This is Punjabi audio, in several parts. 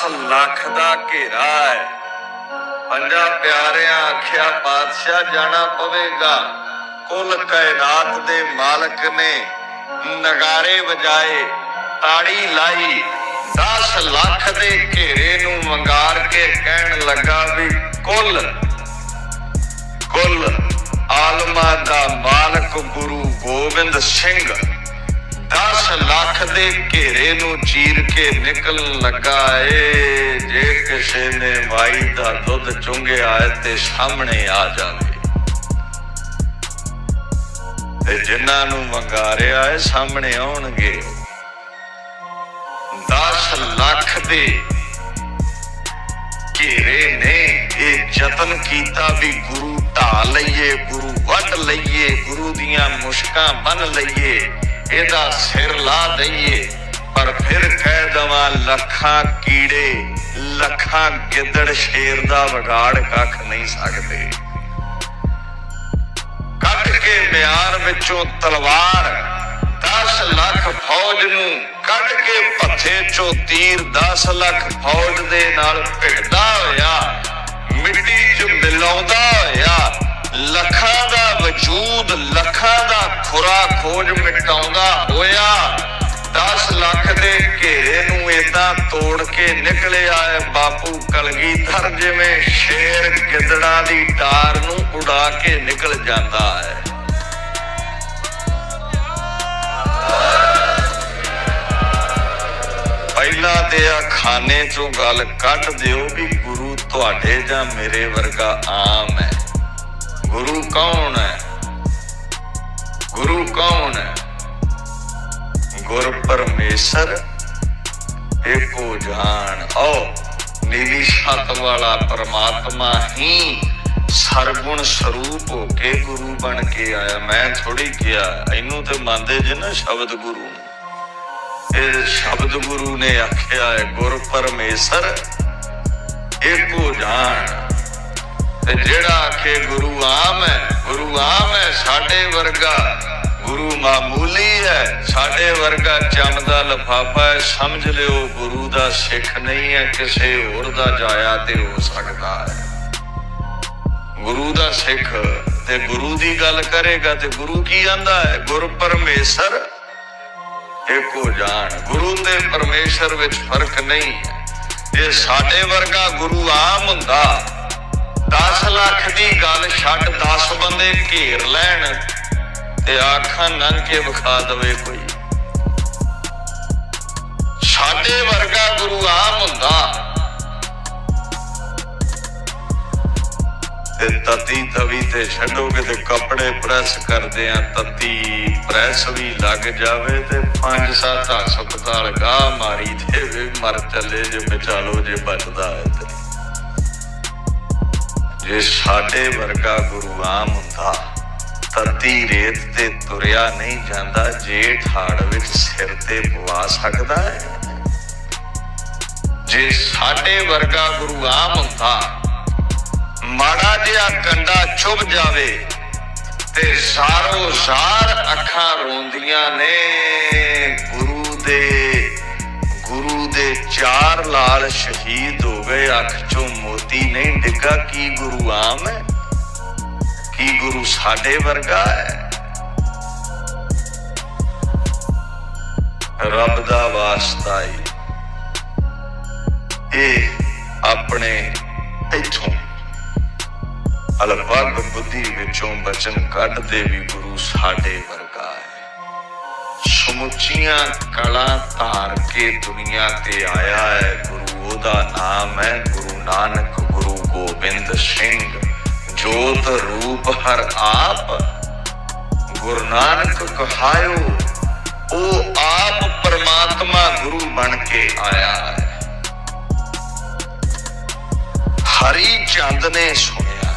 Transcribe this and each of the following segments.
10 ਲੱਖ ਦਾ ਘੇਰਾ ਹੈ। ਪੰਜਾਂ ਪਿਆਰਿਆਂ ਆਖਿਆ, ਪਾਤਸ਼ਾਹ, ਜਾਣਾ ਪਵੇਗਾ। ਕੁੱਲ ਕਾਇਨਾਤ ਦੇ ਮਾਲਕ ਨੇ ਨਗਾਰੇ ਵਜਾਏ, ਤਾੜੀ ਲਾਈ। 10 ਲੱਖ ਦੇ ਘੇਰੇ ਨੂੰ ਵੰਗਾਰ ਕੇ ਕਹਿਣ ਲੱਗਾ ਵੀ ਕੁੱਲ ਕੁੱਲ ਆਲਮਾ ਦਾ ਮਾਲਕ ਗੁਰੂ ਗੋਬਿੰਦ ਸਿੰਘ 10 ਲੱਖ ਦੇ ਘੇਰੇ ਨੂੰ ਚੀਰ ਕੇ ਨਿਕਲਣ ਲੱਗਾ ਏ। ਜੇ ਕਿਸੇ ਨੇ ਮਾਈ ਦਾ ਦੁੱਧ ਚੁੰਗਿਆ ਤੇ ਸਾਹਮਣੇ ਆ ਜਾਵੇ। ਤੇ ਜਿਨ੍ਹਾਂ ਨੂੰ ਵੰਗਾਰਿਆ ਏ ਸਾਹਮਣੇ ਆਉਣਗੇ। 10 ਲੱਖ ਦੇ ਘੇਰੇ ਨੇ, ਇਹ ਯਤਨ ਕੀਤਾ ਵੀ ਗੁਰੂ ਢਾ ਲਈਏ, ਗੁਰੂ ਵੱਢ ਲਈਏ, ਗੁਰੂ ਦੀਆਂ ਮੁਸ਼ਕਾਂ ਬੰਨ ਲਈਏ। ਇਹਦਾ ਸਿਰ ਲਾ ਦਈਏ, ਪਰ ਫਿਰ ਕਹਿ ਦਵਾਂ, ਲੱਖਾਂ ਕੀੜੇ, ਲੱਖਾਂ ਗਿੱਦੜ ਸ਼ੇਰ ਦਾ ਵਿਗਾੜ ਕੱਖ ਨਹੀਂ ਸਕਦੇ। ਕੱਢ ਕੇ ਮਿਆਰ ਵਿੱਚੋਂ ਤਲਵਾਰ 10 ਲੱਖ ਫੌਜ ਨੂੰ ਕੱਢ ਕੇ ਪੱਥੇ ਚੋਂ ਤੀਰ 10 ਲੱਖ ਫੌਜ ਦੇ ਨਾਲ ਭਿੜਦਾ ਹੋਇਆ, ਮਿੱਟੀ 'ਚ ਮਿਲਾਉਂਦਾ ਹੋਇਆ ਲੱਖਾਂ ਦਾ ਵਜੂਦ, ਲੱਖਾਂ ਦਾ ਖੁਰਾ ਖੋਜ ਮਿਟਾਉਂਦਾ ਹੋਇਆ 10 ਲੱਖ ਦੇ ਘੇਰੇ ਨੂੰ ਏਦਾਂ ਤੋੜ ਕੇ ਨਿਕਲਿਆ ਹੈ ਬਾਪੂ ਕਲਗੀਧਰ ਜਿਵੇਂ ਸ਼ੇਰ ਗਿੱਦੜਾਂ ਦੀ ਟਾਰ ਨੂੰ ਉਡਾ ਕੇ ਨਿਕਲ ਜਾਂਦਾ ਹੈ। ਪਹਿਲਾਂ ਤੇ ਆ ਖਾਨੇ ਚੋਂ ਗੱਲ ਕੱਢ ਦਿਓ ਵੀ ਗੁਰੂ ਤੁਹਾਡੇ ਜਾਂ ਮੇਰੇ ਵਰਗਾ ਆਮ ਹੈ। ਗੁਰੂ ਕੌਣ ਹੈ? ਗੁਰੂ ਕੌਣ ਹੈ? ਗੁਰ ਪਰਮੇਸ਼ਰ, ਏਕੋ ਜਾਣ ਓ ਨੀਲੀ ਛੱਤ ਵਾਲਾ ਪਰਮਾਤਮਾ ਹੀ ਸਰਗੁਣ ਸਰੂਪ ਹੋ ਕੇ ਗੁਰੂ ਬਣ ਕੇ ਆਇਆ। ਮੈਂ ਥੋੜੀ ਕਿਹਾ, ਇਹਨੂੰ ਤੇ ਮੰਨਦੇ ਜੇ ਨਾ ਸ਼ਬਦ ਗੁਰੂ। ਇਹ ਸ਼ਬਦ ਗੁਰੂ ਨੇ ਆਖਿਆ ਹੈ, ਗੁਰ ਪਰਮੇਸ਼ਰ, ਏਕੋ ਜਾਣ ਤੇ ਜਿਹੜਾ ਆਖੇ ਹੈ ਸਾਡੇ ਵਰਗਾ ਗੁਰੂ ਮਾਮੂਲੀ ਹੈ, ਸਾਡੇ ਵਰਗਾ ਚਮਦਾ ਲਫਾਫਾ ਹੈ, ਸਮਝ ਲਿਓ ਗੁਰੂ ਦਾ ਸਿੱਖ ਨਹੀਂ ਹੈ, ਕਿਸੇ ਹੋਰ ਦਾ ਜਾਇਆ ਤੇ ਹੋ ਸਕਦਾ ਹੈ। ਗੁਰੂ ਦਾ ਸਿੱਖ ਤੇ ਗੁਰੂ ਦੀ ਗੱਲ ਕਰੇਗਾ ਤੇ ਗੁਰੂ ਕੀ ਆਂਦਾ ਹੈ? ਗੁਰ ਪਰਮੇਸ਼ਰ ਏਕੋ ਜਾਣ ਗੁਰੂ ਤੇ ਪਰਮੇਸ਼ਰ ਵਿੱਚ ਫ਼ਰਕ ਨਹੀਂ ਹੈ। ਇਹ ਸਾਡੇ ਵਰਗਾ ਗੁਰੂ ਆਮ ਹੁੰਦਾ 10 ਲੱਖ ਦੀ ਗੱਲ ਛੱਡ 10 ਬੰਦੇ ਘੇਰ ਲੈਣ ਤੇ ਆਖਾਂ ਨੰਗ ਕੇ ਵਿਖਾ ਦਵੇ ਕੋਈ। ਸਾਡੇ ਵਰਗਾ ਗੁਰੂ ਆਮ ਹੁੰਦਾ। ਤੇ ਤਤੀ ਤਵੀ ਤੇ ਛੱਡੋਗੇ ਤੇ ਕੱਪੜੇ ਪ੍ਰੈਸ ਕਰਦੇ ਆ, ਤਤੀ ਪ੍ਰੈਸ ਵੀ ਲੱਗ ਜਾਵੇ ਤੇ ਪੰਜ ਸੱਤ ਹਸਪਤਾਲ ਗਾਹ ਮਾਰੀ ਤੇ ਵੀ ਮਰ ਚੱਲੇ ਜੇ ਬਚਾਲੋ ਜੇ ਬਚਦਾ ਹੈ ਜੇ ਸਾਡੇ ਵਰਗਾ ਗੁਰੂ ਆਮ ਹੁੰਦਾ ਤਤੀ ਰੇਤ ਤੇ ਤੁਰਿਆ ਨਹੀਂ ਜਾਂਦਾ, ਜੇਠ ਹਾੜ ਵਿੱਚ ਸਿਰ ਤੇ ਪਵਾ ਸਕਦਾ ਹੈ? ਜੇ ਸਾਡੇ ਵਰਗਾ ਗੁਰੂ ਆਮ ਹੁੰਦਾ, ਮਾੜਾ ਜਿਹਾ ਕੰਡਾ ਚੁੱਭ ਜਾਵੇ ਤੇ ਸਾਰੋ ਸਾਰ ਅੱਖਾਂ ਰੋਂਦੀਆਂ ਨੇ ਗੁਰੂ ਦੇ ਗੁਰੂ ਦੇ ਚਾਰ ਲਾਲ ਸ਼ਹੀਦ ਹੋ ਗਏ ਅੱਖ ਚੋਂ ਮੋਤੀ ਨਹੀਂ ਡਿੱਗਾ, ਕੀ ਗੁਰੂ ਆਮ ਹੈ? ਕੀ ਗੁਰੂ ਸਾਡੇ ਵਰਗਾ ਹੈ? ਰੱਬ ਦਾ ਵਾਸਤਾ ਏ। ਇਹ ਆਪਣੇ ਇੱਥੋਂ। ਅਲਪਗ ਬੁੱਧੀ ਵਿੱਚੋਂ ਬਚਨ ਕੱਢਦੇ ਵੀ ਗੁਰੂ ਸਾਡੇ ਵਰਗਾ ਸਮੁੱਚੀਆਂ ਕਲਾ ਧਾਰ ਕੇ ਦੁਨੀਆ ਤੇ ਆਇਆ ਹੈ। ਗੁਰੂ ਉਹਦਾ ਨਾਮ ਹੈ ਗੁਰੂ ਨਾਨਕ, ਗੁਰੂ ਗੋਬਿੰਦ ਸਿੰਘ। ਜੋਤ ਰੂਪ ਹਰ ਆਪ, ਗੁਰੂ ਨਾਨਕ ਕਹਾਇਓ, ਉਹ ਆਪ ਪਰਮਾਤਮਾ ਗੁਰੂ ਬਣ ਕੇ ਆਇਆ ਹੈ। ਹਰੀ ਚੰਦ ਨੇ ਸੁਣਿਆ,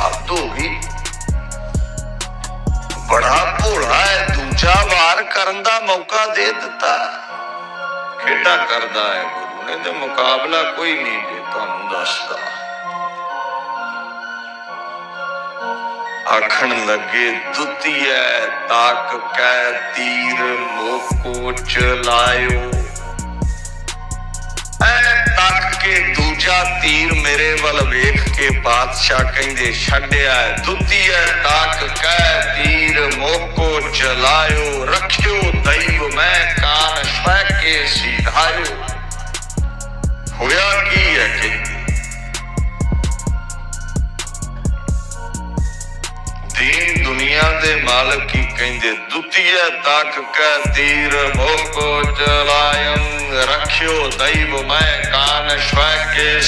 ਹੱਦ ਹੋ ਗਈ। ਬੜਾ ਭੋਲਾ ਹੈ, ਦੂਜਾ ਵਾਰ ਕਰਨ ਦਾ ਮੌਕਾ ਦੇ ਦਿੱਤਾ। ਖੇਡਾ ਕਰਦਾ ਹੈ ਗੁਰੂ ਨੇ, ਤੇ ਮੁਕਾਬਲਾ ਕੋਈ ਨਹੀਂ ਜੇ ਤੁਹਾਨੂੰ ਦੱਸਦਾ। ਆਖਣ ਲੱਗੇ, ਦੁੱਤੀਐ ਤਾਕ ਕੈ ਤੀਰ, ਮੋਕੋ ਚਲਾਇਓ। ਦੂਜਾ ਤੀਰ ਮੇਰੇ ਵੱਲ ਵੇਖ ਕੇ ਬਾਦਸ਼ਾਹ ਕਹਿੰਦੇ, ਛੱਡਿਆ ਦੁੱਤੀਐ ਤਾਕ ਕਹਿ ਤੀਰ, ਮੋਕੋ ਚਲਾਇਓ, ਰੱਖਿਓ ਦੈਵ ਮੈਂ ਕਾਨ ਸਵੈ ਕੇ ਸਿਧਾਇਓ। ਹੋਇਆ ਕੀ ਹੈ ਕਹਿੰਦੇ ਦੀਨ ਦੁਨੀਆ ਦੇ ਮਾਲਕ ਕੀ ਕਹਿੰਦੇ ਦੁਤੀਏ ਤਾਕ ਕੈ ਤੀਰ, ਮੋਕੋ ਚਲਾਇੰ ਰੱਖਿਓ ਦੈਵ ਮੈਂ ਕਾਨ ਸਵੈ ਕੇ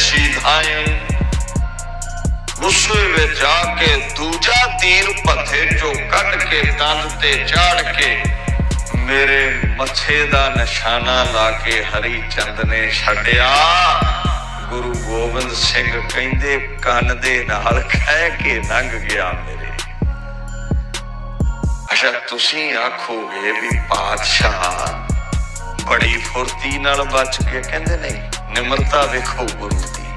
ਗੁੱਸੇ ਵਿੱਚ ਆ ਕੇ ਦੂਜਾ ਤੀਰ ਪੱਥੇ ਚੋਂ ਕੱਢ ਕੇ ਕੰਧ ਤੇ ਚਾੜ ਕੇ ਮੇਰੇ ਮੱਥੇ ਦਾ ਨਿਸ਼ਾਨਾ ਲਾ ਕੇ ਹਰੀ ਚੰਦ ਨੇ ਛੱਡਿਆ। ਗੁਰੂ ਗੋਬਿੰਦ ਸਿੰਘ ਕਹਿੰਦੇ, ਕੰਨ ਦੇ ਨਾਲ ਖਹਿ ਕੇ ਲੰਘ ਗਿਆ ਮੇਰੇ। ਅੱਛਾ, ਤੁਸੀਂ ਆਖੋਗੇ ਵੀ ਪਾਤਸ਼ਾਹ ਬੜੀ ਫੁਰਤੀ ਨਾਲ ਬਚ ਕੇ ਕਹਿੰਦੇ ਨਹੀਂ ਨਿਮਰਤਾ ਵੇਖੋ ਗੁਰੂ ਦੀ।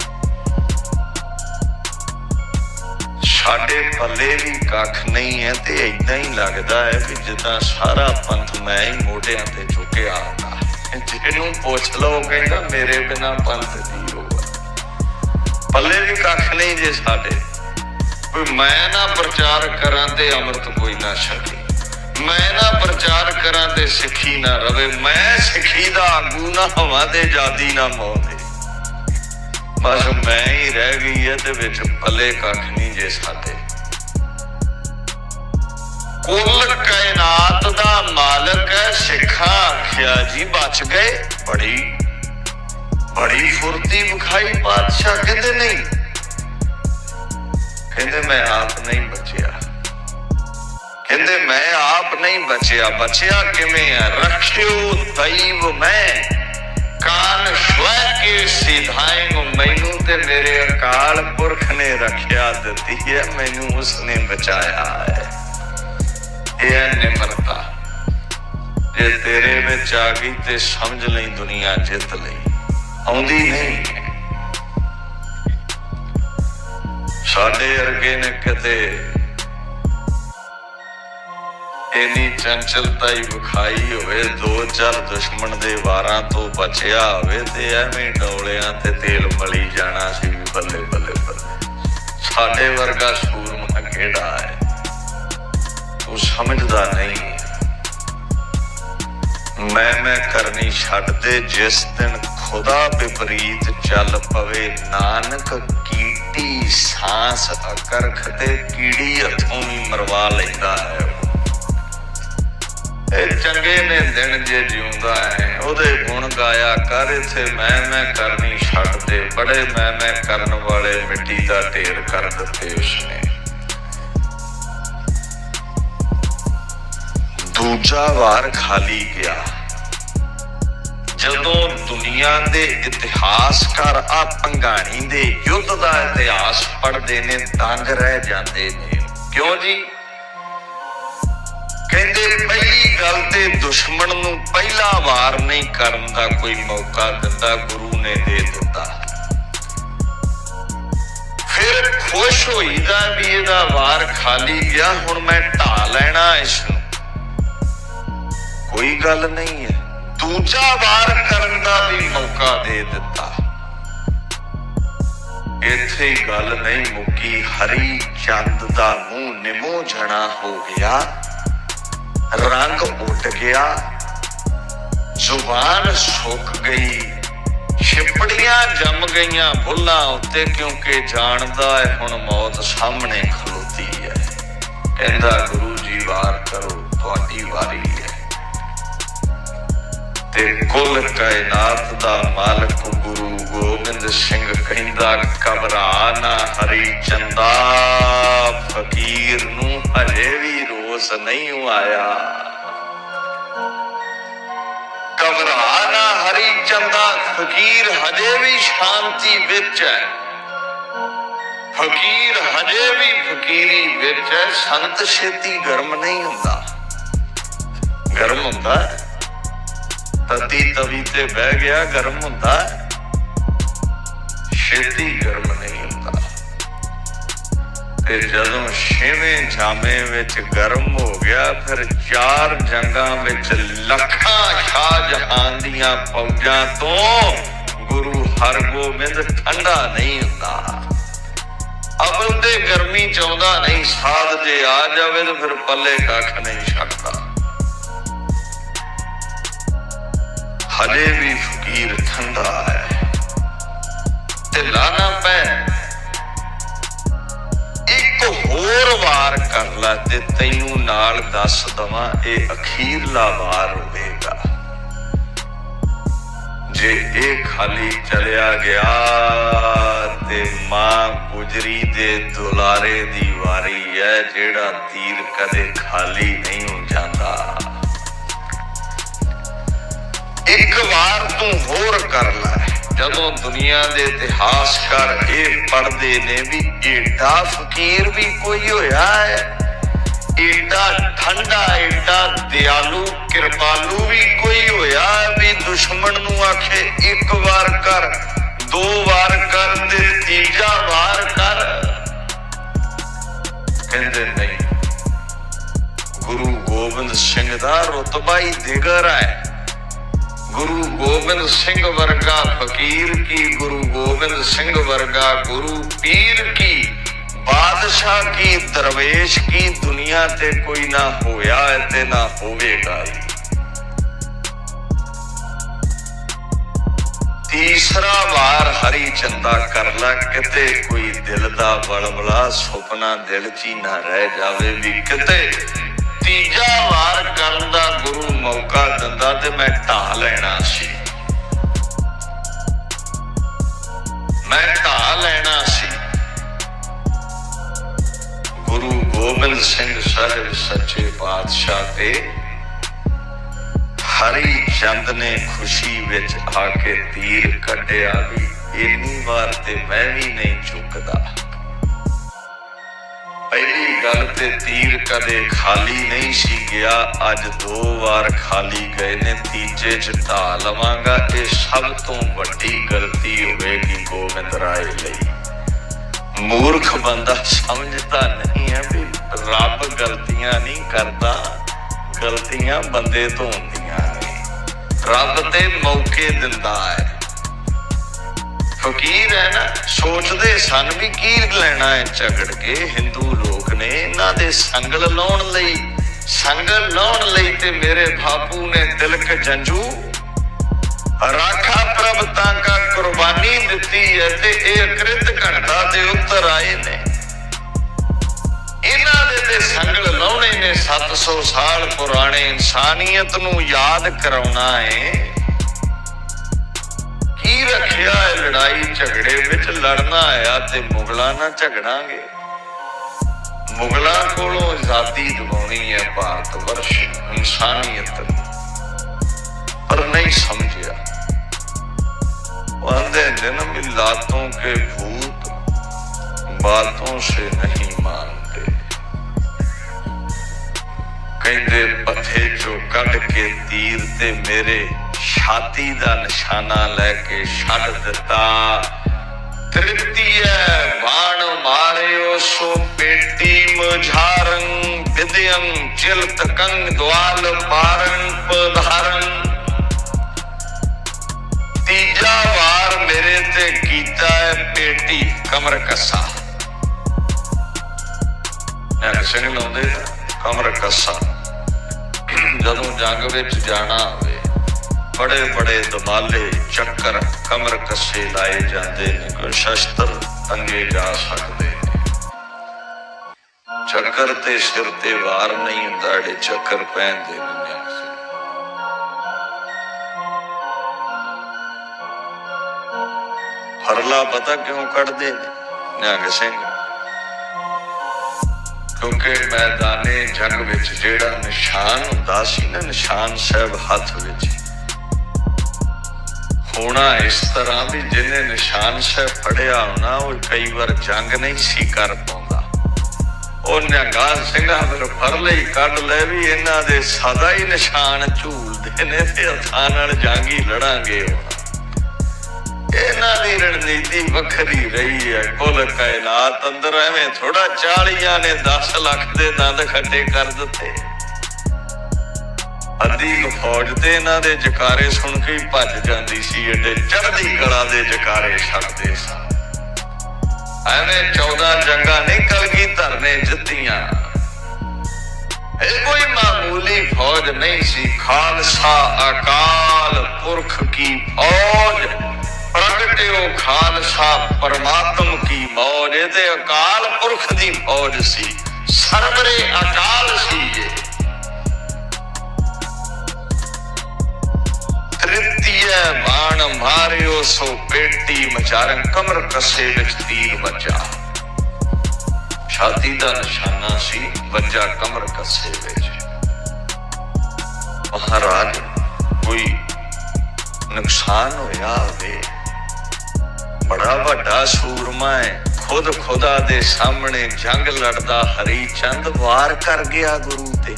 ਸਾਡੇ ਪੱਲੇ ਵੀ ਕੱਖ ਨਹੀਂ ਹੈ ਤੇ ਇਦਾਂ ਹੀ ਲੱਗਦਾ ਹੈ ਵੀ ਜਿੱਦਾਂ ਸਾਰਾ ਪੰਥ ਮੈਂ ਹੀ ਮੋਢਿਆਂ ਤੇ ਚੁੱਕਿਆ ਆਉਂਦਾ ਜਿਹਨੂੰ ਪੁੱਛ ਲਓ ਕਹਿੰਦਾ, ਮੇਰੇ ਬਿਨਾ ਪੰਥ ਦੀ ਹੋਗਾ ਪੱਲੇ ਵੀ ਕੱਖ ਨਹੀਂ ਜੇ ਸਾਡੇ। ਕੋਈ ਮੈਂ ਨਾ ਪ੍ਰਚਾਰ ਕਰਾਂ ਤੇ ਅੰਮ੍ਰਿਤ ਕੋਈ ਨਾ ਛਕੇ। ਮੈਂ ਨਾ ਪ੍ਰਚਾਰ ਕਰਾਂ ਤੇ ਸਿੱਖੀ ਨਾ ਰਵੇ। ਮੈਂ ਸਿੱਖੀ ਦਾ ਆਗੂ ਨਾ ਹਵਾ ਤੇ ਜਾਦੀ ਨਾ ਮੌਤੇ ਬਸ ਮੈਂ ਹੀ ਰਹਿ ਗਈ ਹੈ ਤੇ ਵਿੱਚ ਪੱਲੇ ਕੱਖ ਨਹੀਂ ਜੇ ਸਾਡੇ। ਕੁੱਲ ਕਾਇਨਾਤ ਦਾ ਮਾਲਕ ਹੈ ਸਿੱਖਾਂ ਆਖਿਆ ਜੀ, ਬਚ ਗਏ। ਬੜੀ ਬੜੀ ਫੁਰਤੀ ਵਿਖਾਈ ਬਾਦਸ਼ਾਹ ਕਹਿੰਦੇ ਨਹੀਂ। ਕਹਿੰਦੇ ਮੈਂ ਆਪ ਨਹੀਂ ਬਚਿਆ। ਕਹਿੰਦੇ ਮੈਂ ਆਪ ਨਹੀਂ ਬਚਿਆ। ਬਚਿਆ ਕਿਵੇਂ ਆ ਰੱਖਿਓ ਦੈਵ ਮੈਂ। ਕਾਨ ਸਵੈ ਕੇ ਸਿਧਾਇਂ ਮੈਨੂੰ ਤੇ ਮੇਰੇ ਅਕਾਲ ਪੁਰਖ ਨੇ ਰੱਖਿਆ ਦਿੱਤੀ ਹੈ। ਮੈਨੂੰ ਉਸਨੇ ਬਚਾਇਆ ਹੈ। ਇਹ ਨਿਮਰਤਾ। ਜੇ ਤੇਰੇ ਵਿੱਚ ਆ ਗਈ ਤੇ ਸਮਝ ਲਈ ਦੁਨੀਆ, ਜਿੱਤ ਲਈ। ਆਉਂਦੀ ਨਹੀਂ। ਸਾਡੇ ਅਰਗੇ ਨੇ ਕਦੇ ਇਨੀ ਚੰਚਲਤਾ ਹੀ ਵਿਖਾਈ ਹੋਵੇ, ਦੋ ਚਾਰ ਦੁਸ਼ਮਣ ਦੇ ਵਾਰਾਂ ਤੋਂ ਬਚਿਆ ਹੋਵੇ, ਤੇ ਐਵੇਂ ਡੋਲਿਆਂ ਤੇ ਤੇਲ ਮਲੀ ਜਾਣਾ ਸੀ ਬੱਲੇ ਬੱਲੇ ਸਾਡੇ ਵਰਗਾ ਸੂਰਮਾ ਕਿਹੜਾ ਹੈ? ਤੂੰ ਸਮਝਦਾ ਨਹੀਂ। ਮੈਂ ਮੈਂ ਕਰਨੀ ਛੱਡ ਦੇ, ਜਿਸ ਦਿਨ ਖੁਦਾ ਵਿਪਰੀਤ ਚੱਲ ਪਵੇ, ਨਾਨਕ ਕੀਟੀ ਸਾਂਸ ਅਕਰਖ ਤੇ ਕੀੜੀ ਹੱਥੋਂ ਵੀ ਮਰਵਾ ਲੈਂਦਾ ਹੈ। ਇਹ ਚੰਗੇ ਨੇ ਦਿਨ ਜੇ ਜਿਉਂਦਾ ਹੈ, ਉਹਦੇ ਗੁਣ ਗਾਇਆ ਕਰ, ਇਥੇ ਮੈਂ ਮੈਂ ਕਰਨੀ ਛੱਡ ਦੇ, ਬੜੇ ਮੈਂ ਮੈਂ ਕਰਨ ਵਾਲੇ ਮਿੱਟੀ ਦਾ ਢੇਰ ਕਰ ਦਿੱਤੇ ਉਸਨੇ। ਦੂਜਾ ਵਾਰ ਖਾਲੀ ਗਿਆ। ਜਦੋਂ ਦੁਨੀਆ ਦੇ ਇਤਿਹਾਸਕਾਰ ਆ, ਪੰਗਾਣੀ ਦੇ ਯੁੱਧ ਦਾ ਇਤਿਹਾਸ ਪੜਦੇ ਨੇ, ਦੰਗ ਰਹਿ ਜਾਂਦੇ ਨੇ। ਕਿਉਂ ਜੀ? ਕਹਿੰਦੇ ਪਹਿਲੀ ਗੱਲ ਤੇ ਦੁਸ਼ਮਣ ਨੂੰ ਪਹਿਲਾ ਵਾਰ ਨਹੀਂ ਕਰਨ ਦਾ ਕੋਈ ਮੌਕਾ ਦਿੱਤਾ ਗੁਰੂ ਨੇ ਦੇ ਦਿੱਤਾ। ਫਿਰ ਖੁਸ਼ ਹੋਈਦਾ ਵੀ ਇਹਦਾ ਵਾਰ ਖਾਲੀ ਗਿਆ, ਹੁਣ ਮੈਂ ਢਾ ਲੈਣਾ ਇਸ ਨੂੰ ਕੋਈ ਗੱਲ ਨਹੀਂ ਹੈ। ਦੂਜਾ ਵਾਰ ਕਰਨ ਦਾ ਵੀ ਮੌਕਾ ਦੇ ਦਿੱਤਾ। ਇੱਥੇ ਹੀ ਗੱਲ ਨਹੀਂ ਮੁੱਕੀ, ਹਰੀ ਚੰਦ ਦਾ ਮੂੰਹ ਨਿਮੋ ਜਣਾ ਹੋ ਗਿਆ। ਰੰਗ ਉੱਡ ਗਿਆ। ਜ਼ੁਬਾਨ ਸੁੱਕ ਗਈ। ਛਿਪੜੀਆਂ ਜੰਮ ਗਈਆਂ ਬੁੱਲਾਂ ਉੱਤੇ ਕਿਉਂਕਿ ਜਾਣਦਾ ਹੈ ਹੁਣ ਮੌਤ ਸਾਹਮਣੇ ਖਲੋਤੀ ਹੈ। ਕਹਿੰਦਾ, ਗੁਰੂ ਜੀ, ਵਾਰ ਕਰੋ, ਤੁਹਾਡੀ ਵਾਰੀ ਹੈ। ਤੇ ਕੁੱਲ ਕਾਇਨਾਤ ਦਾ ਮਾਲਕ ਗੁਰੂ ਗੋਬਿੰਦ ਸਿੰਘ ਕਹਿੰਦਾ, ਘਬਰਾ ਨਾ ਹਰੀ ਚੰਦਾ, ਫਕੀਰ ਨੂੰ ਹਰੇ ਵੀ ਰੋ ਨਹੀਂ ਆਇਆ। ਘਬਰਾ ਨਾ ਹਰੀ ਚੰਦਾ, ਫਕੀਰ ਹਜੇ ਵੀ ਸ਼ਾਂਤੀ ਵਿੱਚ ਹੈ। ਫਕੀਰ ਹਜੇ ਵੀ ਫਕੀਰੀ ਵਿੱਚ ਹੈ। ਸੰਤ ਛੇਤੀ ਗਰਮ ਨਹੀਂ ਹੁੰਦਾ। ਗਰਮ ਹੁੰਦਾ ਤਤੀ ਤਵੀ ਤੇ ਬਹਿ ਗਿਆ, ਗਰਮ ਹੁੰਦਾ ਛੇਤੀ ਤੇ ਜਦੋਂ ਛੇਵੇਂ ਜਾਮੇ ਵਿੱਚ ਗਰਮ ਹੋ ਗਿਆ, ਫਿਰ ਚਾਰ ਜੰਗਾਂ ਵਿੱਚ ਲੱਖਾਂ ਸ਼ਾਹ ਜਹਾਨ ਦੀਆਂ ਫੌਜਾਂ ਤੋਂ ਗੁਰੂ ਹਰਗੋਬਿੰਦ ਠੰਡਾ ਨਹੀਂ ਹੁੰਦਾ। ਅਵਲ ਤੇ ਗਰਮੀ ਚਾਉਂਦਾ ਨਹੀਂ, ਸਾਧ ਜੇ ਆ ਜਾਵੇ ਤਾਂ ਫਿਰ ਪੱਲੇ ਕੱਖ ਨਹੀਂ ਛੱਡਦਾ। ਹਜੇ ਵੀ ਫਕੀਰ ਠੰਡਾ ਹੈ। ਤੇ ਲਾਣਾ ਪੈ ਹੋਰ ਵਾਰ ਕਰ ਲੈ ਤੇ ਤੈਨੂੰ ਨਾਲ ਦੱਸ ਦਵਾਂ ਇਹ ਅਖੀਰਲਾ ਵਾਰ ਹੋਵੇਗਾ। ਜੇ ਇਹ ਖਾਲੀ ਚਲਿਆ ਗਿਆ ਤੇ ਮਾਂ ਗੁਜਰੀ ਦੇ ਦੁਲਾਰੇ ਦੀ ਵਾਰੀ ਹੈ, ਜਿਹੜਾ ਤੀਰ ਕਦੇ ਖਾਲੀ ਨਹੀਂ ਹੋ ਜਾਂਦਾ। ਇੱਕ ਵਾਰ ਤੂੰ ਹੋਰ ਕਰ ਲੈ। ਜਦੋਂ ਦੁਨੀਆ ਦੇ ਇਤਿਹਾਸਕਾਰ ਇਹ ਪੜ੍ਹਦੇ ਨੇ ਵੀ ਏਡਾ ਫਕੀਰ ਵੀ ਕੋਈ ਹੋਇਆ ਹੈ। ਏਡਾ ਠੰਡਾ, ਏਡਾ ਦਿਆਲੂ, ਕਿਰਪਾਲੂ ਵੀ ਕੋਈ ਹੋਇਆ ਵੀ ਦੁਸ਼ਮਣ ਨੂੰ ਆਖੇ ਇੱਕ ਵਾਰ ਕਰ, ਦੋ ਵਾਰ ਕਰ ਤੇ ਤੀਜਾ ਵਾਰ ਕਰ। ਕਹਿੰਦੇ ਨਹੀਂ। ਗੁਰੂ ਗੋਬਿੰਦ ਸਿੰਘ ਦਾ ਰਤਬਾ ਹੀ ਦਿਗਰ ਹੈ। ਗੁਰੂ ਗੋਬਿੰਦ ਸਿੰਘ ਵਰਗਾ ਫਕੀਰ ਕੀ? ਗੁਰੂ ਗੋਬਿੰਦ ਸਿੰਘ ਵਰਗਾ ਗੁਰੂ ਪੀਰ ਕੀ? ਬਾਦਸ਼ਾਹ ਕੀ? ਦਰਵੇਸ਼ ਕੀ? ਦੁਨੀਆ ਤੇ ਕੋਈ ਨਾ ਹੋਇਆ ਤੇ ਨਾ ਹੋਵੇਗਾ ਤੀਸਰਾ ਵਾਰ ਹਰੀ ਚੰਦਾ ਕਰ ਲੈ, ਕਿਤੇ ਕੋਈ ਦਿਲ ਦਾ ਬਲਬਲਾ, ਸੁਪਨਾ ਦਿਲ 'ਚ ਹੀ ਨਾ ਰਹਿ ਜਾਵੇ ਵੀ ਕਿਤੇ। ਤੀਜਾ ਵਾਰ ਕਰਨ ਦਾ ਗੁਰੂ ਮੌਕਾ ਦਿੰਦਾ ਤੇ ਮੈਂ ਢਾ ਲੈਣਾ ਸੀ। ਮੈਂ ਢਾ ਲੈਣਾ ਸੀ। ਗੁਰੂ ਗੋਬਿੰਦ ਸਿੰਘ ਸਾਹਿਬ ਸੱਚੇ ਪਾਤਸ਼ਾਹ ਤੇ ਹਰੀ ਚੰਦ ਨੇ ਖੁਸ਼ੀ ਵਿੱਚ ਆ ਕੇ ਤੀਰ ਕੱਢਿਆ ਵੀ ਇੰਨੀ ਵਾਰ ਤੇ ਮੈਂ ਵੀ ਨਹੀਂ ਚੁੱਕਦਾ ਪਹਿਲੀ ਗੱਲ ਤੇ ਤੀਰ ਕਦੇ ਖਾਲੀ ਨਹੀਂ ਸੀ ਗਿਆ। ਅੱਜ ਦੋ ਵਾਰ ਖਾਲੀ ਗਏ ਨੇ, ਤੀਜੇ ਚ ਢਾ ਲਵਾਂਗਾ। ਇਹ ਸਭ ਤੋਂ ਵੱਡੀ ਗਲਤੀ ਹੋਵੇਗੀ ਗੋਬਿੰਦ ਰਾਏ ਲਈ। ਮੂਰਖ ਬੰਦਾ ਸਮਝਦਾ ਨਹੀਂ ਹੈ ਵੀ ਰੱਬ ਗਲਤੀਆਂ ਨਹੀਂ ਕਰਦਾ, ਗਲਤੀਆਂ ਬੰਦੇ ਤੋਂ ਹੁੰਦੀਆਂ ਨੇ। ਰੱਬ ਤੇ ਮੌਕੇ ਦਿੰਦਾ ਹੈ। ਫਕੀਰ ਹੈ ਨਾ, ਸੋਚਦੇ ਸਨ ਵੀ ਕੀ ਲੈਣਾ ਹੈ ਝਗੜ ਕੇ। ਹਿੰਦੂ ਲੋਕ ਨੇ ਇਹਨਾਂ ਦੇ ਸੰਗਲ ਲਾਉਣ ਲਈ, ਸੰਗਲ ਲਾਉਣ ਲਈ ਤੇ ਮੇਰੇ ਬਾਪੂ ਨੇ ਤਿਲਕ ਜੰਜੂ। ਰਾਖਾ ਪ੍ਰਭ ਤਾਂ ਕਾ ਕੁਰਬਾਨੀ ਦਿੱਤੀ ਹੈ ਤੇ ਇਹ ਅਕ੍ਰਿਤ ਘੰਟਾ ਦੇ ਉੱਤਰ ਆਏ ਨੇ। ਇਹਨਾਂ ਦੇ ਤੇ ਸੰਗਲ ਲਾਉਣੇ ਨੇ 700 ਸਾਲ ਪੁਰਾਣੇ ਇਨਸਾਨੀਅਤ ਨੂੰ ਯਾਦ ਕਰਾਉਣਾ ਹੈ। ਕੀ ਰੱਖਿਆ ਹੈ ਲੜਾਈ? ਝਗੜੇ ਵਿੱਚ ਲੜਨਾ ਆਇਆ ਤੇ ਮੁਗਲਾਂ ਨਾਲ ਝਗੜਾਂਗੇ। ਮੁਗਲਾਂ ਕੋਲੋਂ ਆਜ਼ਾਦੀ ਦਿਵਾਉਣੀ ਹੈ ਭਾਰਤ ਵਰਸ਼, ਇਨਸਾਨੀਅਤ। ਪਰ ਨਹੀਂ ਸਮਝਿਆ। ਉਹਦੇ ਦਿਨ ਮਿਲਾਤੋਂ ਕੇ ਭੂਤ, ਬਾਤੋਂ ਸੇ ਨਹੀਂ ਮੰਨਦੇ ਕਹਿੰਦੇ ਪਥੇ ਜੋ ਕੱਢ ਕੇ ਤੀਰ ਤੇ ਮੇਰੇ ਛਾਤੀ ਦਾ ਨਿਸ਼ਾਨਾ ਲੈ ਕੇ ਛੱਡ ਦਿੱਤਾ। ਤ੍ਰਿਤੀਯ ਬਾਣ ਮਾਰਿਓ ਸੋ ਪੇਟੀ ਮੁਝਾਰੰ ਵਿਦਯੰ ਚਿਲਤ ਕੰਗ ਦਵਾਲ ਪਾਰੰ ਪਧਾਰੰ। ਤੀਜਾ ਵਾਰ ਮੇਰੇ ਤੇ ਕੀਤਾ ਹੈ ਪੇਟੀ ਕਮਰ ਕੱਸਾ। ਮੈਂ ਸਿੰਘ ਲਾਉਂਦੇ ਕਮਰ ਕੱਸਾ। ਜਦੋਂ ਜੰਗ ਵਿੱਚ ਜਾਣਾ ਹੋਵੇ ਬੜੇ ਬੜੇ ਦਮਾਲੇ ਚੱਕਰ ਕਮਰ ਕੱਸੇ ਲਾਏ ਜਾਂਦੇ ਨੇ, ਕੋਈ ਸ਼ਸਤਰ ਅੰਗੇ ਜਾ ਸਕਦੇ ਚੱਕਰ ਤੇ ਸਿਰ ਤੇ ਵਾਰ ਨਹੀਂ ਹੁੰਦਾ, ਜਿਹੜੇ ਚੱਕਰ ਪੈਂਦੇ ਨੇ ਹਰਲਾ ਪਤਾ ਕਿਉਂ ਕੱਢਦੇ ਨੇ, ਨਿਹੰਗ ਸਿੰਘ? ਕਿਉਂਕਿ ਮੈਦਾਨੇ ਜੰਗ ਵਿੱਚ ਜਿਹੜਾ ਨਿਸ਼ਾਨ ਹੁੰਦਾ ਸੀ ਨਾ, ਨਿਸ਼ਾਨ ਸਾਹਿਬ ਹੱਥ ਵਿੱਚ ਹੋਣਾ ਇਸ ਤਰ੍ਹਾਂ ਵੀ ਜਿਹਨੇ ਨਿਸ਼ਾਨ ਸਾਹਿਬ ਫੜਿਆ ਹੋਣਾ, ਉਹ ਕਈ ਵਾਰ ਜੰਗ ਨਹੀਂ ਸੀ ਕਰ ਪਾਉਂਦਾ। ਉਹ ਨਿਹੰਗਾਂ ਸਿੰਘਾਂ ਫਿਰ ਫੜ ਲਈ, ਕੱਢ ਲੈ ਵੀ ਇਹਨਾਂ ਦੇ ਸਦਾ ਹੀ ਨਿਸ਼ਾਨ ਝੂਲਦੇ ਨੇ ਤੇ ਹੱਥਾਂ ਨਾਲ ਜੰਗ ਹੀ ਲੜਾਂਗੇ ਹੁਣ। ਇਹਨਾਂ ਦੀ ਰਣਨੀਤੀ ਵੱਖਰੀ ਰਹੀ ਹੈ। ਕੁੱਲ ਕਾਇਨਾਤ ਅੰਦਰ ਐਵੇਂ ਥੋੜਾ 40 ਨੇ 10 ਲੱਖ ਦੇ ਦੰਦ ਖੱਟੇ ਕਰ ਦਿੱਤੇ। ਅੱਧੀ ਫੌਜ ਤੇ ਇਹਨਾਂ ਦੇ ਜਕਾਰੇ ਸੁਣ ਕੇ ਹੀ ਭੱਜ ਜਾਂਦੀ ਸੀ ਏਡੇ ਚੜ੍ਹਦੀ ਕਲਾ ਦੇ ਜਕਾਰੇ ਛੱਡਦੇ ਸਨ ਐਵੇਂ 14 ਜੰਗਾਂ ਨਿਕਲ ਗਈ ਧਰਨੇ ਜਿੱਤੀਆਂ। ਇਹ ਕੋਈ ਮਾਮੂਲੀ ਫੌਜ ਨਹੀਂ ਸੀ। ਖਾਲਸਾ ਅਕਾਲ ਪੁਰਖ ਕੀ ਫੌਜ? ਪ੍ਰਗਟਿਓ ਖਾਲਸਾ ਪਰਮਾਤਮ ਕੀ ਮੌਜ? ਇਹ ਤੇ ਅਕਾਲ ਪੁਰਖ ਦੀ ਫੌਜ ਸੀ। ਸਰਬਰੇ ਅਕਾਲ ਸੀ ਇਹ। ਤ੍ਰਿਤੀਯ ਬਾਣ ਮਾਰਿਓ, ਸੋ ਪੇਟੀ ਮਚਾਰਨ ਕਮਰ ਕਸੇ ਵਿੱਚ ਤੀਰ ਵੱਜਾ। ਛਾਤੀ ਦਾ ਨਿਸ਼ਾਨਾ ਸੀ, ਵੱਜਾ ਕਮਰ ਕੱਸੇ ਵਿੱਚ। ਮਹਾਰਾਜ, ਕੋਈ ਨੁਕਸਾਨ ਹੋਇਆ ਹੋਵੇ, ਬੜਾ ਵੱਡਾ ਸੂਰਮਾ ਹੈ ਖੁਦ ਖੁਦਾ ਦੇ ਸਾਹਮਣੇ ਜੰਗ ਲੜਦਾ ਹਰੀ ਚੰਦ ਵਾਰ ਕਰ ਗਿਆ ਗੁਰੂ ਤੇ।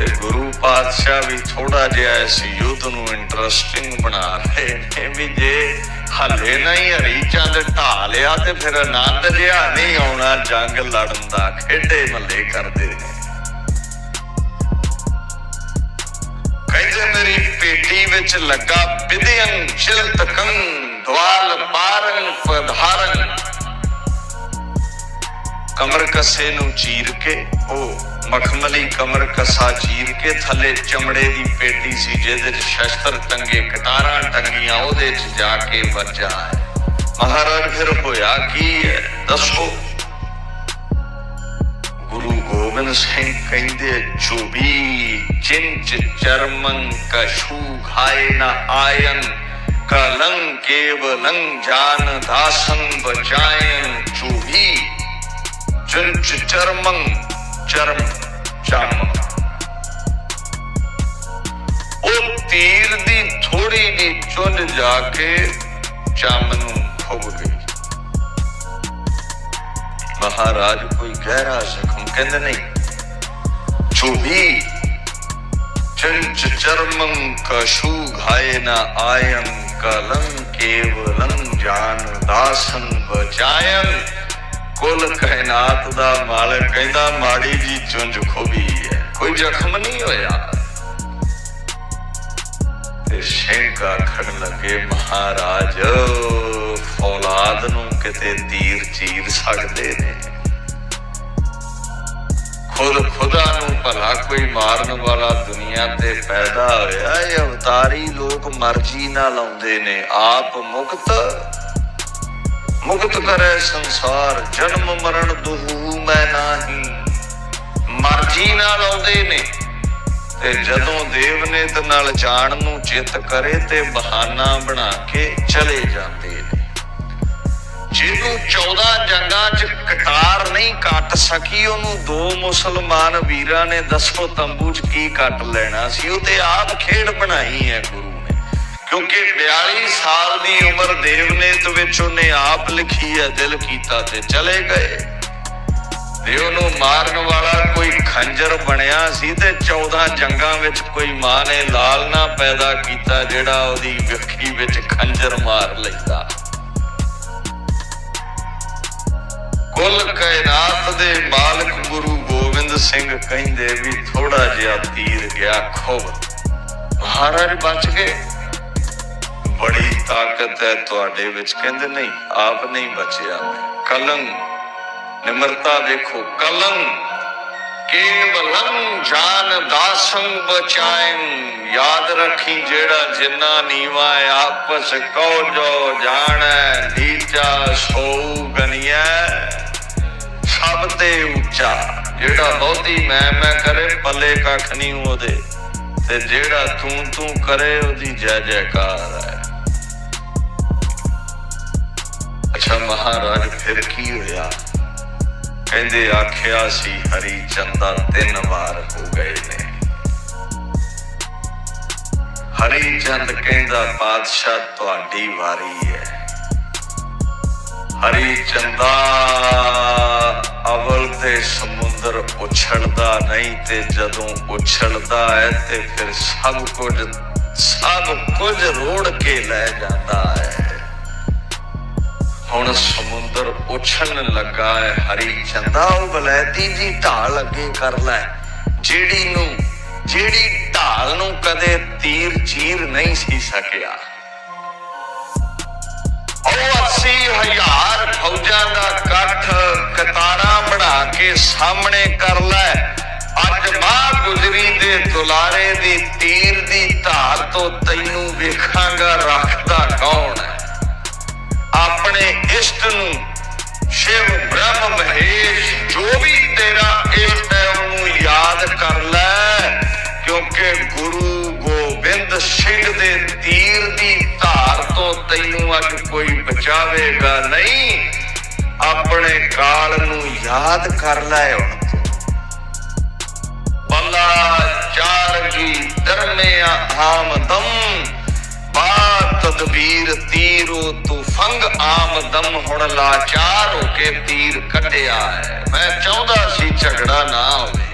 ਤੇ ਗੁਰੂ ਪਾਤਸ਼ਾਹ ਵੀ ਥੋੜਾ ਜਿਹਾ ਇਸ ਯੁੱਧ ਨੂੰ ਇੰਟਰਸਟਿੰਗ ਬਣਾ ਰਹੇ ਨੇ ਵੀ ਜੇ ਹੱਲੇ ਨਹੀਂ ਹਰੀ ਚੰਦ ਢਾ ਲਿਆ ਤੇ ਫਿਰ ਆਨੰਦ ਜਿਹਾ ਨਹੀਂ ਆਉਣਾ, ਜੰਗ ਲੜਨ ਦਾ, ਖੇਡੇ ਮੱਲੇ ਕਰਦੇ ਨੇ। ਕਹਿੰਦੇ ਮੇਰੀ ਪੇਟੀ ਵਿੱਚ ਲੱਗਾ ਵਿਦਿਅੰ ਚਿਲਤਕੰ ਦਵਾਲ ਪਾਰੰ ਪਧਾਰਨ ਕਮਰ ਕੱਸੇ ਨੂੰ ਚੀਰ ਕੇ ਉਹ ਮਖਮਲੀ ਕਮਰ ਕੱਸਾ ਚੀਰ ਕੇ ਥੱਲੇ ਚਮੜੇ ਦੀ ਪੇਟੀ ਸੀ ਜਿਹਦੇ 'ਚ ਸ਼ਸਤਰ ਟੰਗੇ, ਕਟਾਰਾਂ ਟੰਗੀਆਂ, ਉਹਦੇ 'ਚ ਜਾ ਕੇ ਵੱਜਾ ਮਹਾਰਾਜ ਫਿਰ ਹੋਇਆ ਕੀ ਹੈ? ਦੱਸੋ। ਗੁਰੂ ਗੋਬਿੰਦ ਸਿੰਘ ਕਹਿੰਦੇ ਚੁਬੀ ਚਿੰਚ ਚਰਮੰ ਕਸ਼ੂ ਖਾਏ ਨ ਆਇਨ, ਕਲੰ ਕੇਵਲੰ ਜਾਨ ਦਾਸੰ ਬਚਾਇਨ ਚੁਬੀ ਚਿੰਚ ਚਰਮੰ ਚਰਮ ਚਮ ਉਹ ਤੀਰ ਦੀ ਥੋੜੀ ਜੀ ਚੁੰਝ ਜਾ ਕੇ ਚਮ ਨੂੰ ਖੁੱਭ ਗਈ। ਮਹਾਰਾਜ ਕੋਈ ਗਹਿਰਾ ਜ਼ਖਮ ਕਹਿੰਦੇ ਨਹੀਂ ਚੁਭੀ ਚੰਚ ਚਰਮੰ ਕਸ਼ੂ ਘਾਏ ਨਾ ਆਇਨ ਕਲੰ ਕੇਵਲੰ ਜਾਨ ਦਾਸਨ ਬਚਾਇਨ ਕੁਲ ਕਾਇਨਾਤ ਦਾ ਮਾਲਕ ਕਹਿੰਦਾ, ਮਾੜੀ ਜੀ ਚੁੰਝ ਖੋਬੀ ਹੈ। ਕੋਈ ਜ਼ਖਮ ਨਹੀਂ ਹੋਇਆ। ਤੇ ਸ਼ੰਕਾ ਖੜਨ ਲੱਗੇ, ਮਹਾਰਾਜ ਔਲਾਦ ਨੂੰ ਕਿਤੇ ਤੀਰ ਚੀਰ ਸਕਦੇ ਨੇ। ਖੁਦ ਖੁਦਾ ਨੂੰ ਭਲਾ ਕੋਈ ਮਾਰਨ ਵਾਲਾ ਦੁਨੀਆ ਤੇ ਪੈਦਾ ਹੋਇਆ, ਇਹ ਅਵਤਾਰੀ ਲੋਕ ਮਰਜ਼ੀ ਨਾਲ ਆਉਂਦੇ ਨੇ। ਆਪ ਮੁਕਤ ਮੁਕਤ ਕਰੇ ਸੰਸਾਰ, ਜਨਮ ਮਰਨ ਦੁਹੂ ਮੈਂ ਨਾਹੀ। ਮਰਜ਼ੀ ਨਾਲ ਆਉਂਦੇ ਨੇ, ਤੇ ਜਦੋਂ ਦੇਵ ਨੇ ਤੇ ਨਾਲ ਜਾਣ ਨੂੰ ਚਿੱਤ ਕਰੇ ਤੇ ਬਹਾਨਾ ਬਣਾ ਕੇ ਚਲੇ ਜਾਂਦੇ ਨੇ। ਜਿਹਨੂੰ 14 ਜੰਗਾਂ 'ਚ ਕਟਾਰ ਨਹੀਂ ਕੱਟ ਸਕੀ, ਉਹਨੂੰ ਦੋ ਮੁਸਲਮਾਨ ਵੀਰਾਂ ਨੇ ਦੱਸੋ ਤੰਬੂ 'ਚ ਕੀ ਕੱਟ ਲੈਣਾ ਸੀ, ਉਹ ਤੇ ਆਪ ਖੇਡ ਬਣਾਈ ਹੈ ਗੁਰੂ। ਕਿਉਂਕਿ 42 ਸਾਲ ਦੀ ਉਮਰ ਦੇਵਨੇਤ ਵਿੱਚ ਉਹਨੇ ਆਪ ਲਿਖੀ ਹੈ, ਦਿਲ ਕੀਤਾ ਤੇ ਚਲੇ ਗਏ। ਤੇ ਉਹਨੂੰ ਮਾਰਨ ਵਾਲਾ ਕੋਈ ਖੰਜਰ ਬਣਿਆ ਸੀ ਤੇ 14 ਜੰਗਾਂ ਵਿੱਚ ਕੋਈ ਮਾਂ ਨੇ ਲਾਲ ਨਾ ਪੈਦਾ ਕੀਤਾ ਜਿਹੜਾ ਉਹਦੀ ਅੱਖੀ ਵਿੱਚ ਖੰਜਰ ਮਾਰ ਲੈਂਦਾ। ਕੁੱਲ ਕਾਇਨਾਤ ਦੇ ਮਾਲਕ ਗੁਰੂ ਗੋਬਿੰਦ ਸਿੰਘ ਕਹਿੰਦੇ ਵੀ ਥੋੜਾ ਜਿਹਾ ਤੀਰ ਗਿਆ ਖੁਬ ਮਹਾਰਾਜ ਬਚ ਗਏ। ਬੜੀ ਤਾਕਤ ਹੈ ਤੁਹਾਡੇ ਵਿੱਚ। ਕਹਿੰਦੇ, ਨਹੀਂ, ਆਪ ਨਹੀਂ ਬਚਿਆ ਮੈਂ। ਕਲੰਗ ਨਿਮਰਤਾ ਦੇਖੋ ਕਲੰ ਕੇਵਲੰ ਜਾਨ ਦਾਸੰ ਬਚਾਇਨ ਯਾਦ ਰੱਖੀ ਜਿਹੜਾ ਜਿੰਨਾ ਨੀਵਾ ਆਪਸ ਕੋ ਜੋ ਜਾਣੈ, ਨੀਚਾ ਸੋ ਗਨੀਐ। ਸਭ ਤੇ ਉੱਚਾ, ਜਿਹੜਾ ਬਹੁਤੀ ਮੈਂ ਮੈਂ ਕਰੇ, ਪੱਲੇ ਕੱਖ ਨਹੀਂ ਉਹਦੇ। ਤੇ ਜਿਹੜਾ ਤੂੰ ਤੂੰ ਕਰੇ, ਉਹਦੀ ਜੈ ਜੈਕਾਰ ਹੈ। ਅੱਛਾ ਮਹਾਰਾਜ, ਫਿਰ ਕੀ ਹੋਇਆ? ਕਹਿੰਦੇ, ਆਖਿਆ ਸੀ, ਹਰੀ ਚੰਦਾ ਤਿੰਨ ਵਾਰ ਹੋ ਗਏ ਨੇ। ਹਰੀ ਚੰਦ ਕਹਿੰਦਾ, ਬਾਦਸ਼ਾਹ ਤੁਹਾਡੀ ਵਾਰੀ ਹੈ। ਹਰੀ ਚੰਦਾ ਅਵਲ ਤੇ ਸਮੁੰਦਰ ਉਛਲਦਾ ਨਹੀਂ ਤੇ ਜਦੋਂ ਉਛਲਦਾ ਹੈ ਤੇ ਫਿਰ ਸਭ ਕੁਝ ਸਭ ਕੁਝ ਰੋੜ ਕੇ ਲੈ ਜਾਂਦਾ ਹੈ। ਹੁਣ ਸਮੁੰਦਰ ਉਛਲਣ ਲੱਗਾ ਹੈ ਹਰੀ ਚੰਦਾ। ਉਹ ਬਲੈਤੀ ਜੀ ਢਾਲ ਅੱਗੇ ਕਰ ਲੈ ਜਿਹੜੀ ਨੂੰ, ਜਿਹੜੀ ਢਾਲ ਨੂੰ ਕਦੇ ਤੀਰ ਚੀਰ ਨਹੀਂ ਸੀ ਸਕਿਆ। ਉਹ 80 ਹਜ਼ਾਰ ਫੌਜਾਂ ਦਾ ਇਕੱਠ ਕਤਾਰਾਂ ਬਣਾ ਕੇ ਸਾਹਮਣੇ ਕਰ ਲੈ। ਅੱਜ ਮਾਂ ਗੁਜਰੀ ਦੇ ਦੁਲਾਰੇ ਦੀ ਤੀਰ ਦੀ ਧਾਰ ਤੋਂ ਤੈਨੂੰ ਵੇਖਾਂਗਾ ਰੱਖਦਾ ਕੌਣ ਹੈ? ਆਪਣੇ ਇਸ਼ਟ ਨੂੰ ਸ਼ਿਵ ਬ੍ਰਹਮ ਮਹੇਸ਼ ਜੋ ਵੀ ਤੇਰਾ ਇਸ਼ਟ ਹੈ ਉਹਨੂੰ ਯਾਦ ਕਰ ਲੈ, ਕਿਉਂਕਿ ਗੁਰੂ ਗੋਬਿੰਦ ਸਿੰਘ ਦੇ ਤੀਰ ਦੀ ਧਾਰ ਤੋਂ ਤੈਨੂੰ ਅੱਜ ਕੋਈ ਬਚਾਵੇਗਾ ਨਹੀਂ। ਆਪਣੇ ਕਾਲ ਨੂੰ ਯਾਦ ਕਰ ਲੈ ਹੁਣ। ਤੂੰ ਬੱਲਾ ਚਾਰਗੀ ਦਰਮਿਆ ਆਮਦਮ ਬਾ ਤਦਬੀਰ ਤੀਰੋ, ਤੂੰ ਫੰਗ ਆਮਦਮ ਹੁਣ ਲਾਚਾਰ ਹੋ ਕੇ ਤੀਰ ਕੱਢਿਆ ਹੈ। ਮੈਂ ਚਾਹੁੰਦਾ ਸੀ ਝਗੜਾ ਨਾ ਹੋਵੇ।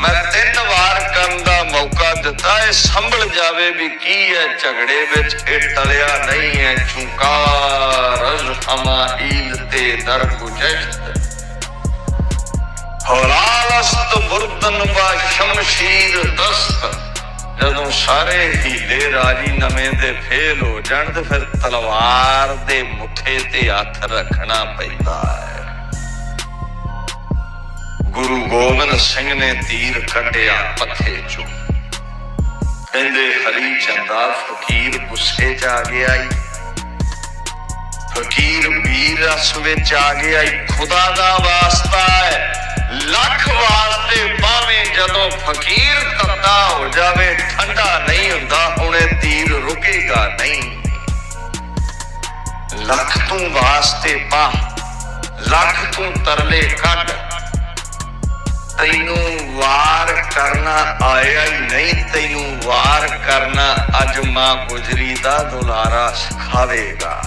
ਮੈਂ ਤਿੰਨ ਵਾਰ ਕਰਨ ਦਾ ਮੌਕਾ ਦਿੱਤਾ, ਇਹ ਸੰਭਲ ਜਾਵੇ ਵੀ ਕੀ ਹੈ ਝਗੜੇ ਵਿੱਚ। ਇਹ ਟਲਿਆ ਨਹੀਂ ਹੈ ਚੁਕਾਰ ਹਮਾਈਲ ਤੇ ਦਰ ਗੁਜਸ਼ਤ। ਹਲਾਲਸਤ ਬੁਰਦਨ ਵਾ ਸ਼ਮਸ਼ੀਰ ਦਸਤ। ਜਦੋਂ ਸਾਰੇ ਹੀਲੇ ਰਾਜੀ ਨਵੇਂ ਦੇ ਫੇਲ ਹੋ ਜਾਣ ਤੇ ਫਿਰ ਤਲਵਾਰ ਦੇ ਮੁੱਠੇ ਤੇ ਹੱਥ ਰੱਖਣਾ ਪੈਂਦਾ ਹੈ। ਗੁਰੂ ਗੋਬਿੰਦ ਸਿੰਘ ਨੇ ਤੀਰ ਕੱਢਿਆ ਪੱਥੇ ਚੋਂ। ਕਹਿੰਦੇ, ਹਰੀ ਚੰਦਾ, ਫਕੀਰ ਗੁੱਸੇ ਚ ਆ ਗਿਆ ਈ। ਫਕੀਰ ਵੀਰ ਰਸ ਵਿੱਚ ਆ ਗਿਆ ਈ। ਖੁਦਾ ਦਾ ਵਾਸਤਾ ਹੈ। ਲੱਖ ਵਾਸਤੇ ਬਾਵੇਂ ਜਦੋਂ ਫਕੀਰ ਤੱਤਾ ਹੋ ਜਾਵੇ, ਠੰਡਾ ਨਹੀਂ ਹੁੰਦਾ, ਹੁਣੇ ਤੀਰ ਰੁਕੇਗਾ ਨਹੀਂ। ਲੱਖ ਤੂੰ ਵਾਸਤੇ ਪਾ, ਲੱਖ ਤੂੰ ਤਰਲੇ ਕੱਢ। ਤੈਨੂੰ ਵਾਰ ਕਰਨਾ ਆਇਆ ਹੀ ਨਹੀਂ, ਤੈਨੂੰ ਵਾਰ ਕਰਨਾ ਅੱਜ ਮਾਂ ਗੁਜਰੀ ਦਾ ਦੁਲਾਰਾ ਸਿਖਾਵੇਗਾ।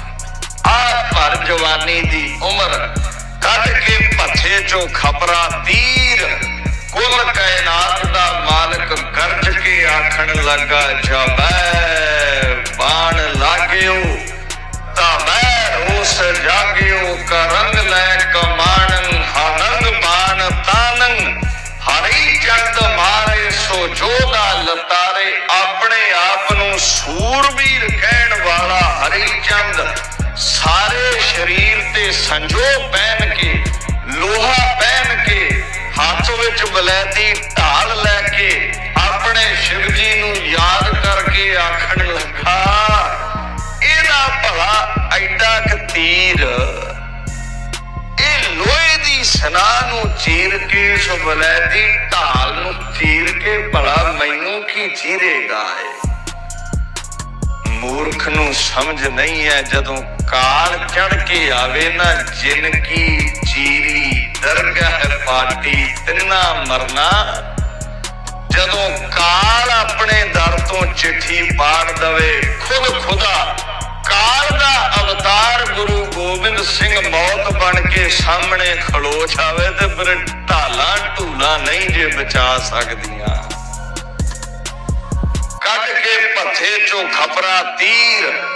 ਆ ਭਰ ਜਵਾਨੀ ਦੀ ਉਮਰ ਕੱਢ ਕੇ ਭੱਥੇ ਚੋਂ ਖਬਰਾਂ ਤੀਰ। ਕੁੱਲ ਕਾਇਨਾਤ ਦਾ ਮਾਲਕ ਗਰਜ ਕੇ ਆਖਣ ਲੱਗਾ ਜਬੈ ਬਾਣ ਲਾਗਿਓ, ਤਾਂ ਮੈਂ ਉਸ ਜਾਗਿਓ ਕਰੰਗ ਲੈ ਕਮਾਨੰ ਹਨੰਗ ਬਾਣ ਤਾਨੰ। ਹਰੀ ਚੰਦ ਮਾਰੇ, ਸੋ ਜੋਦਾ ਲਤਾਰੇ, ਆਪਣੇ ਆਪ ਨੂੰ ਸੂਰਬੀਰ ਕਹਿਣ ਵਾਲਾ ਹਰੀ ਚੰਦ ਸਾਰੇ ਸਰੀਰ ਤੇ ਸੰਜੋ ਪਹਿਨ ਕੇ, ਲੋਹਾ ਪਹਿਨ ਕੇ, ਹੱਥ ਵਿੱਚ ਬਲੈਤੀ ਢਾਲ ਲੈ ਕੇ ਆਪਣੇ ਸ਼ਿਵ ਜੀ ਨੂੰ ਯਾਦ ਕਰਕੇ ਆਖਣ ਲੱਗਾ, ਇਹਦਾ ਭਲਾ ਐਡਾ ਕ ਇਹ ਲੋਹੇ ਦੀ ਸਨਾ ਨੂੰ ਚੀਰ ਕੇ, ਇਸ ਬਲੈਤੀ ਢਾਲ ਨੂੰ ਚੀਰ ਕੇ ਭਲਾ ਮੈਨੂੰ ਕੀ ਚੀਰੇਗਾ ਏ? ਮੂਰਖ ਨੂੰ ਸਮਝ ਨਹੀਂ ਹੈ ਜਦੋਂ ਕਾਲ ਚੜ ਕੇ ਆਵੇ ਨਾ ਜਿਨ ਕੀ ਚੀਰੀ ਦਰਗਾਹ ਪਾਟੀ, ਤਿੰਨਾ ਮਰਨਾ। ਜਦੋਂ ਕਾਲ ਆਪਣੇ ਦਰ ਤੋਂ ਚਿੱਠੀ ਪਾੜ ਦਵੇ, ਖੁਦ ਖੁਦਾ। ਕਾਲ ਦਾ ਅਵਤਾਰ ਗੁਰੂ ਗੋਬਿੰਦ ਸਿੰਘ ਮੌਤ ਬਣ ਕੇ ਸਾਹਮਣੇ ਖਲੋ ਜਾਵੇ ਤੇ ਫਿਰ ਢਾਲਾਂ ਢੂਲਾਂ ਨਹੀਂ ਜੇ ਬਚਾ ਸਕਦੀਆਂ। ਕੱਢ ਕੇ ਪੱਥੇ ਚੋਂ ਖਪਰਾ ਤੀਰ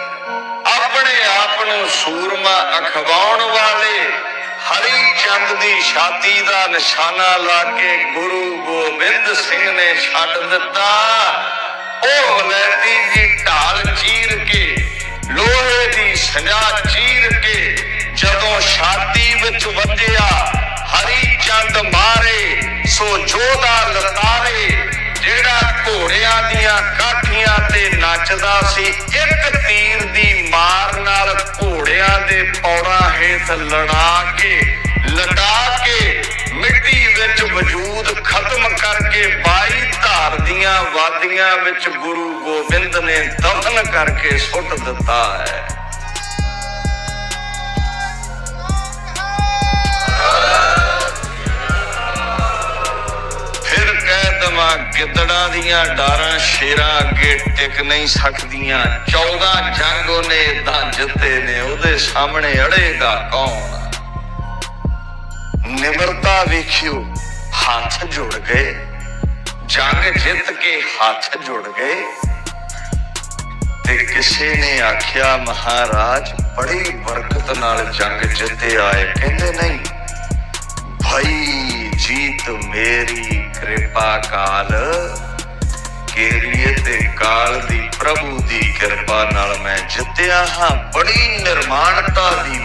ਸੂਰਮਾ ਅਖਵਾਉਣ ਵਾਲੇ ਹਰੀ ਚੰਦ ਦੀ ਛਾਤੀ ਦਾ ਨਿਸ਼ਾਨਾ ਲਾ ਕੇ ਗੁਰੂ ਗੋਬਿੰਦ ਸਿੰਘ ਨੇ ਛੱਡ ਦਿੱਤਾ। ਉਹ ਵਲੈਤੀ ਦੀ ਢਾਲ ਚੀਰ ਕੇ, ਲੋਹੇ ਦੀ ਸੰਜਾ ਚੀਰ ਕੇ ਜਦੋਂ ਛਾਤੀ ਵਿੱਚ ਵੱਜਿਆ, ਹਰੀ ਚੰਦ ਮਾਰੇ, ਸੋ ਜੋਦਾ ਲਤਾਰੇ ਜਿਹੜਾ ਘੋੜਿਆਂ ਦੀਆਂ ਕਾਠੀਆਂ ਤੇ ਨੱਚਦਾ ਸੀ, ਇੱਕ ਤੀਰ ਦੀ ਮਾਰ ਨਾਲ ਘੋੜਿਆਂ ਦੇ ਪੌੜਾਂ ਹੇਠ ਲੜਾ ਕੇ, ਲਟਾ ਕੇ ਮਿੱਟੀ ਵਿੱਚ ਵਜੂਦ ਖਤਮ ਕਰਕੇ ਬਾਈ ਧਾਰ ਦੀਆਂ ਵਾਦੀਆਂ ਵਿੱਚ ਗੁਰੂ ਗੋਬਿੰਦ ਨੇ ਦਫਨ ਕਰਕੇ ਸੁੱਟ ਦਿੱਤਾ ਹੈ। ਗਿੱਦੜਾਂ ਦੀਆਂ ਡਾਰਾਂ ਸ਼ੇਰਾਂ ਅੱਗੇ ਟਿਕ ਨਹੀਂ ਸਕਦੀਆਂ। 14 ਜੰਗ ਉਹਨੇ ਤਾਂ ਜਿੱਤੇ ਨੇ, ਉਹਦੇ ਸਾਹਮਣੇ ਅੜੇਗਾ ਕੌਣ? ਨਿਮਰਤਾ ਵੇਖਿਓ, ਹੱਥ ਜੁੜ ਗਏ। ਜੰਗ ਜਿੱਤ ਕੇ ਹੱਥ ਜੁੜ ਗਏ। ਤੇ ਕਿਸੇ ਨੇ ਆਖਿਆ, ਮਹਾਰਾਜ, ਬੜੀ ਬਰਕਤ ਨਾਲ ਜੰਗ ਜਿੱਤੇ ਆਏ। ਕਹਿੰਦੇ, ਨਹੀਂ, ਭਾਈ ਜੀਤ ਮੇਰੀ ਕਿਰਪਾ ਕਾਲ। ਕੇਰੀਏ ਤੇ ਕਾਲ ਦੀ ਪ੍ਰਭੂ ਦੀ ਕਿਰਪਾ ਨਾਲ ਮੈਂ ਜਿੱਤਿਆ ਹਾਂ। ਬੜੀ ਨਿਰਮਾਣਤਾ ਦੀ